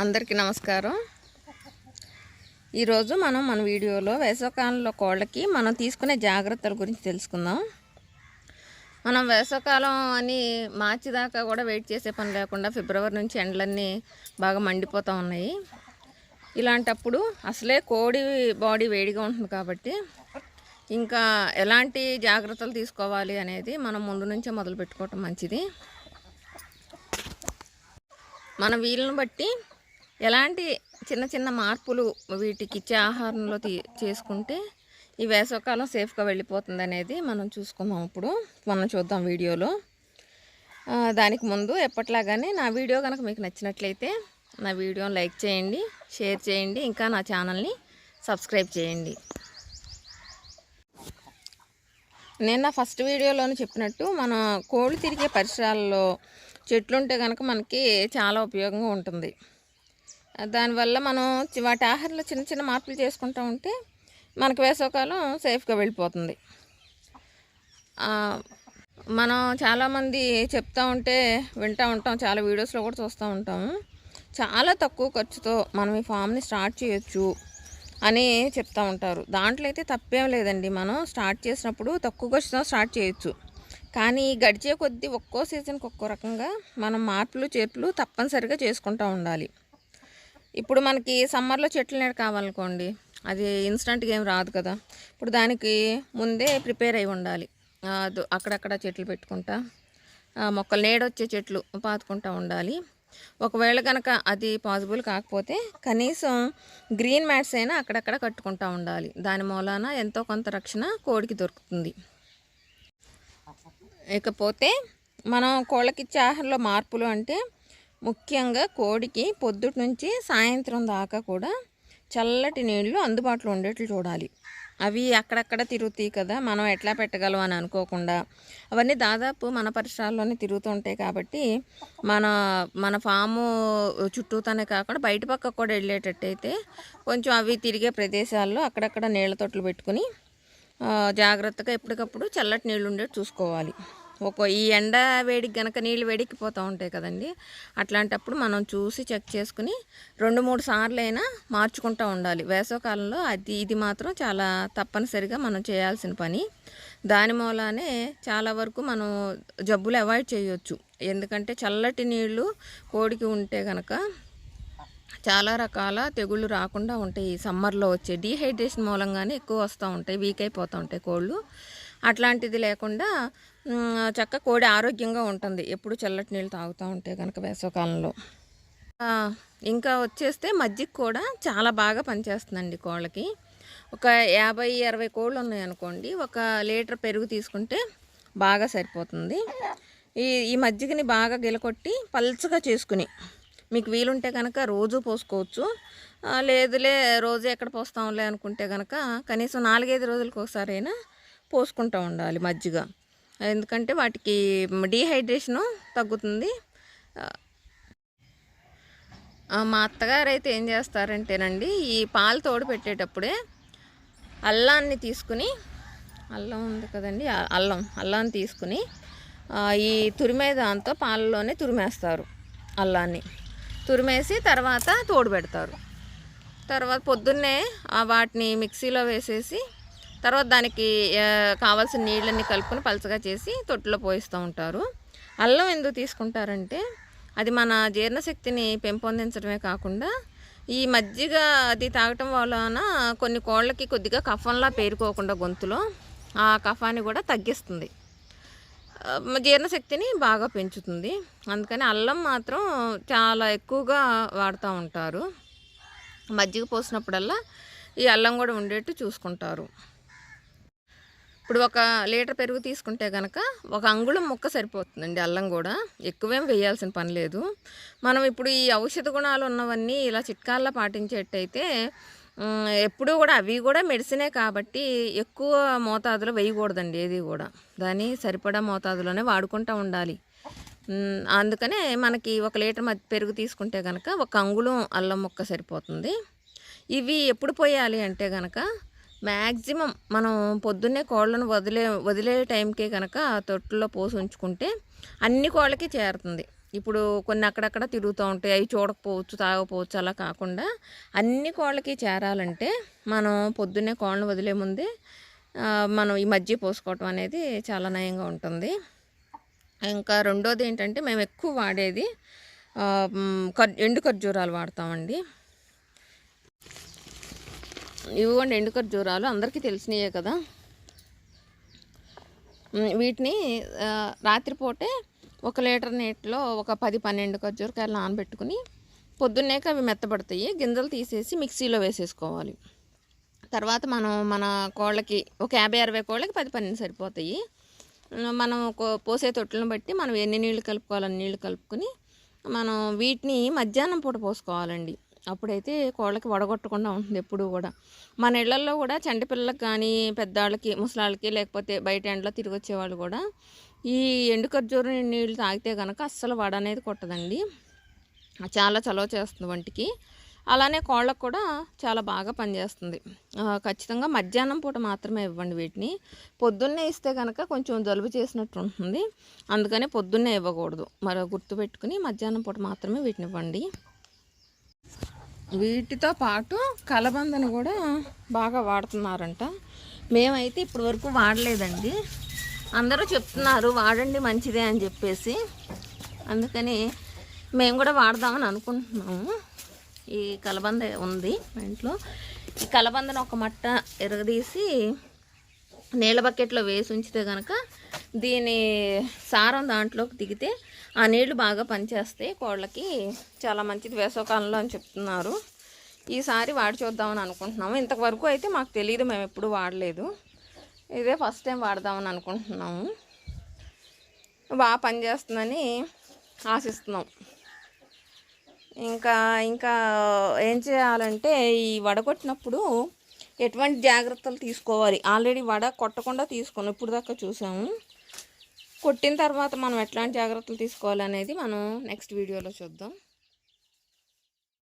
అందరికీ నమస్కారం. ఈరోజు మనం మన వీడియోలో వేసవకాలంలో కోళ్ళకి మనం తీసుకునే జాగ్రత్తల గురించి తెలుసుకుందాం. మనం వేసవకాలం అని మార్చి దాకా కూడా వెయిట్ చేసే పని లేకుండా ఫిబ్రవరి నుంచి ఎండలన్నీ బాగా మండిపోతూ ఉన్నాయి. ఇలాంటప్పుడు అసలే కోడి బాడీ వేడిగా ఉంటుంది కాబట్టి ఇంకా ఎలాంటి జాగ్రత్తలు తీసుకోవాలి అనేది మనం ముందు నుంచే మొదలు పెట్టుకోవటం మంచిది. మన వీళ్ళని బట్టి ఎలాంటి చిన్న చిన్న మార్పులు వీటికి ఇచ్చే ఆహారంలో తీ చేసుకుంటే ఈ వేసవకాలం సేఫ్గా వెళ్ళిపోతుంది అనేది మనం చూసుకుందాం ఇప్పుడు. మనం చూద్దాం వీడియోలో. దానికి ముందు ఎప్పట్లాగానే నా వీడియో కనుక మీకు నచ్చినట్లయితే నా వీడియోని లైక్ చేయండి షేర్ చేయండి ఇంకా నా ఛానల్ని సబ్స్క్రైబ్ చేయండి. నేను నా ఫస్ట్ వీడియోలోనే చెప్పినట్టు మన కోళ్ళు తిరిగే పరిసరాల్లో చెట్లు ఉంటే కనుక మనకి చాలా ఉపయోగంగా ఉంటుంది. దానివల్ల మనం వాటి ఆహారంలో చిన్న చిన్న మార్పులు చేసుకుంటూ ఉంటే మనకు వేసవకాలం సేఫ్గా వెళ్ళిపోతుంది. మనం చాలామంది చెప్తా ఉంటే వింటూ ఉంటాం చాలా వీడియోస్లో కూడా చూస్తూ ఉంటాము చాలా తక్కువ ఖర్చుతో మనం ఈ ఫామ్ని స్టార్ట్ చేయొచ్చు అని చెప్తా ఉంటారు. దాంట్లో అయితే తప్పేం లేదండి. మనం స్టార్ట్ చేసినప్పుడు తక్కువ ఖర్చుతో స్టార్ట్ చేయొచ్చు. కానీ గడిచే కొద్దీ ఒక్కో సీజన్కి ఒక్కో రకంగా మనం మార్పులు చేర్పులు తప్పనిసరిగా చేసుకుంటూ ఉండాలి. ఇప్పుడు మనకి సమ్మర్లో చెట్లు నీడ కావాలనుకోండి అది ఇన్స్టంట్గా ఏం రాదు కదా. ఇప్పుడు దానికి ముందే ప్రిపేర్ అయి ఉండాలి. అక్కడక్కడ చెట్లు పెట్టుకుంటా మొక్కలు నీడొచ్చే చెట్లు పాతుకుంటూ ఉండాలి. ఒకవేళ కనుక అది పాసిబుల్ కాకపోతే కనీసం గ్రీన్ మ్యాట్స్ అయినా అక్కడక్కడ కట్టుకుంటూ ఉండాలి. దాని మూలాన ఎంతో కొంత రక్షణ కోడికి దొరుకుతుంది. ఇకపోతే మనం కోళ్ళకిచ్చే ఆహారంలో మార్పులు అంటే ముఖ్యంగా కోడికి పొద్దుటి నుంచి సాయంత్రం దాకా కూడా చల్లటి నీళ్ళు అందుబాటులో ఉండేట్లు చూడాలి. అవి అక్కడక్కడ తిరుగుతాయి కదా మనం ఎట్లా పెట్టగలం అని అనుకోకుండా. అవన్నీ దాదాపు మన పరిసరాల్లోనే తిరుగుతుంటాయి కాబట్టి మన మన ఫాము చుట్టూతోనే కాకుండా బయట పక్క కూడా వెళ్ళేటట్టయితే కొంచెం అవి తిరిగే ప్రదేశాల్లో అక్కడక్కడ నీళ్ళ తొట్లు పెట్టుకుని జాగ్రత్తగా ఎప్పటికప్పుడు చల్లటి నీళ్ళు ఉండేట్టు చూసుకోవాలి. ఒక ఈ ఎండ వేడికి గనక నీళ్ళు వేడికిపోతూ ఉంటాయి కదండి అట్లాంటప్పుడు మనం చూసి చెక్ చేసుకుని రెండు మూడు సార్లు అయినా మార్చుకుంటూ ఉండాలి. వేసవకాలంలో అది ఇది మాత్రం చాలా తప్పనిసరిగా మనం చేయాల్సిన పని. దాని మూలానే చాలా వరకు మనం జబ్బులు అవాయిడ్ చేయొచ్చు. ఎందుకంటే చల్లటి నీళ్ళు కోడికి ఉంటే కనుక చాలా రకాల తెగుళ్ళు రాకుండా ఉంటాయి ఈ సమ్మర్లో వచ్చే. డీహైడ్రేషన్ మూలంగానే ఎక్కువ వస్తూ ఉంటాయి వీక్ అయిపోతూ ఉంటాయి కోళ్ళు. అట్లాంటిది లేకుండా చక్క కోడి ఆరోగ్యంగా ఉంటుంది. ఎప్పుడు చల్లటి నీళ్ళు తాగుతూ ఉంటే కనుక వేసవకాలంలో. ఇంకా వచ్చేస్తే మజ్జిగ కూడా చాలా బాగా పనిచేస్తుందండి కోళ్ళకి. ఒక యాభై అరవై కోళ్ళు ఉన్నాయనుకోండి ఒక లీటర్ పెరుగు తీసుకుంటే బాగా సరిపోతుంది. ఈ ఈ మజ్జిగని బాగా గిలకొట్టి పల్చగా చేసుకుని మీకు వీలుంటే కనుక రోజు పోసుకోవచ్చు. లేదులే రోజు ఎక్కడ పోస్తాంలే అనుకుంటే కనుక కనీసం నాలుగైదు రోజులకు ఒకసారైనా పోసుకుంటూ ఉండాలి మజ్జిగ. ఎందుకంటే వాటికి డీహైడ్రేషను తగ్గుతుంది. మా అత్తగారు అయితే ఏం చేస్తారంటేనండి ఈ పాలు తోడు పెట్టేటప్పుడే అల్లాన్ని తీసుకుని అల్లం ఉంది కదండి అల్లం అల్లాన్ని తీసుకుని ఈ తురిమే దాంతో పాలలోనే తురిమేస్తారు అల్లాన్ని. తురిమేసి తర్వాత తోడు పెడతారు. తర్వాత పొద్దున్నే వాటిని మిక్సీలో వేసేసి తర్వాత దానికి కావాల్సిన నీళ్ళని కలుపుకొని పలచగా చేసి తొట్టులో పోయిస్తూ ఉంటారు. అల్లం ఎందుకు తీసుకుంటారంటే అది మన జీర్ణశక్తిని పెంపొందించడమే కాకుండా ఈ మజ్జిగ అది తాగటం వలన కొన్ని కోళ్ళకి కొద్దిగా కఫంలా పేరుకోకుండా గొంతులో ఆ కఫాన్ని కూడా తగ్గిస్తుంది. జీర్ణశక్తిని బాగా పెంచుతుంది. అందుకని అల్లం మాత్రం చాలా ఎక్కువగా వాడుతూ ఉంటారు. మజ్జిగ పోసినప్పుడల్లా ఈ అల్లం కూడా ఉండేట్టు చూసుకుంటారు. ఇప్పుడు ఒక లీటర్ పెరుగు తీసుకుంటే కనుక ఒక అంగుళం ముక్క సరిపోతుందండి అల్లం కూడా. ఎక్కువేం వేయాల్సిన పని లేదు. మనం ఇప్పుడు ఈ ఔషధ గుణాలు ఉన్నవన్నీ ఇలా చిట్కాల్లో పాటించేటైతే ఎప్పుడూ కూడా అవి కూడా మెడిసినే కాబట్టి ఎక్కువ మోతాదులో వేయకూడదండి ఏది కూడా. దాన్ని సరిపడా మోతాదులోనే వాడుకుంటూ ఉండాలి. అందుకనే మనకి ఒక లీటర్ మధ్య పెరుగు తీసుకుంటే కనుక ఒక అంగుళం అల్లం ముక్క సరిపోతుంది. ఇవి ఎప్పుడు పోయాలి అంటే కనుక మ్యాక్సిమం మనం పొద్దున్నే కోళ్ళను వదిలే వదిలే టైంకే కనుక తొట్టులో పోసి ఉంచుకుంటే అన్ని కోళ్ళకి చేరుతుంది. ఇప్పుడు కొన్ని అక్కడక్కడ తిరుగుతూ ఉంటాయి. అవి చూడకపోవచ్చు తాగకపోవచ్చు అలా కాకుండా అన్ని కోళ్ళకి చేరాలంటే మనం పొద్దున్నే కోళ్ళను వదిలే ముందే మనం ఈ మధ్య పోసుకోవటం అనేది చాలా నయంగా ఉంటుంది. ఇంకా రెండోది ఏంటంటే మేము ఎక్కువ వాడేది ఖర్ ఎండు ఖర్జూరాలు వాడతామండి. ఇవ్వండి ఎండు ఖర్జూరాలు అందరికీ తెలిసినయే కదా. వీటిని రాత్రిపూటే ఒక లీటర్ నీటిలో ఒక పది పన్నెండు ఖర్జూరకాయలు నానబెట్టుకుని పొద్దున్నేక అవి మెత్తబడతాయి. గింజలు తీసేసి మిక్సీలో వేసేసుకోవాలి. తర్వాత మనం మన కోళ్ళకి ఒక యాభై అరవై కోళ్ళకి పది పన్నెండు సరిపోతాయి. మనం పోసే తొట్టులను బట్టి మనం ఎన్ని నీళ్ళు కలుపుకోవాలని నీళ్ళు కలుపుకొని మనం వీటిని మధ్యాహ్నం పూట పోసుకోవాలండి. అప్పుడైతే కోళ్ళకి వడగొట్టకుండా ఉంటుంది ఎప్పుడు కూడా. మన ఇళ్ళలో కూడా చంటి పిల్లలకు కానీ పెద్దవాళ్ళకి ముసలాళ్ళకి లేకపోతే బయట ఎండలో తిరిగి వచ్చేవాళ్ళు కూడా ఈ ఎండు ఖర్జూరం నీళ్ళు తాగితే కనుక అస్సలు వడ అనేది కొట్టదండి. చాలా చలవ చేస్తుంది వంటికి. అలానే కోళ్ళకు కూడా చాలా బాగా పనిచేస్తుంది. ఖచ్చితంగా మధ్యాహ్నం పూట మాత్రమే ఇవ్వండి వీటిని. పొద్దున్నే ఇస్తే కనుక కొంచెం జలుబు చేసినట్టు ఉంటుంది. అందుకని పొద్దున్నే ఇవ్వకూడదు. మరి గుర్తుపెట్టుకుని మధ్యాహ్నం పూట మాత్రమే వీటిని ఇవ్వండి. వీటితో పాటు కలబందని కూడా బాగా వాడుతున్నారంట. మేమైతే ఇప్పటి వరకు వాడలేదండి. అందరూ చెప్తున్నారు వాడండి మంచిదే అని చెప్పేసి. అందుకని మేము కూడా వాడదామని అనుకుంటున్నాము. ఈ కలబంద ఉంది మా ఇంట్లో. ఈ కలబందను ఒక మట్ట ఎరగదీసి నీళ్ళ బకెట్లో వేసి ఉంచితే కనుక దీని సారం దాంట్లోకి దిగితే ఆ నీళ్ళు బాగా పనిచేస్తాయి కోళ్ళకి చాలా మంచిది వేసవకాలంలో అని చెప్తున్నారు. ఈసారి వాడి చూద్దామని అనుకుంటున్నాము. ఇంతవరకు అయితే మాకు తెలియదు మేము ఎప్పుడు వాడలేదు. ఇదే ఫస్ట్ టైం వాడదామని అనుకుంటున్నాము. బాగా పనిచేస్తుందని ఆశిస్తున్నాం. ఇంకా ఇంకా ఏం చేయాలంటే ఈ వడగొట్టినప్పుడు ఎటువంటి జాగ్రత్తలు తీసుకోవాలి? ఆల్రెడీ వడ కొట్టకుండా తీసుకున్నాం ఇప్పుడు దాకా చూసాము. కొట్టిన తర్వాత మనం ఎట్లాంటి జాగ్రత్తలు తీసుకోవాలి అనేది మనం నెక్స్ట్ వీడియోలో చూద్దాం.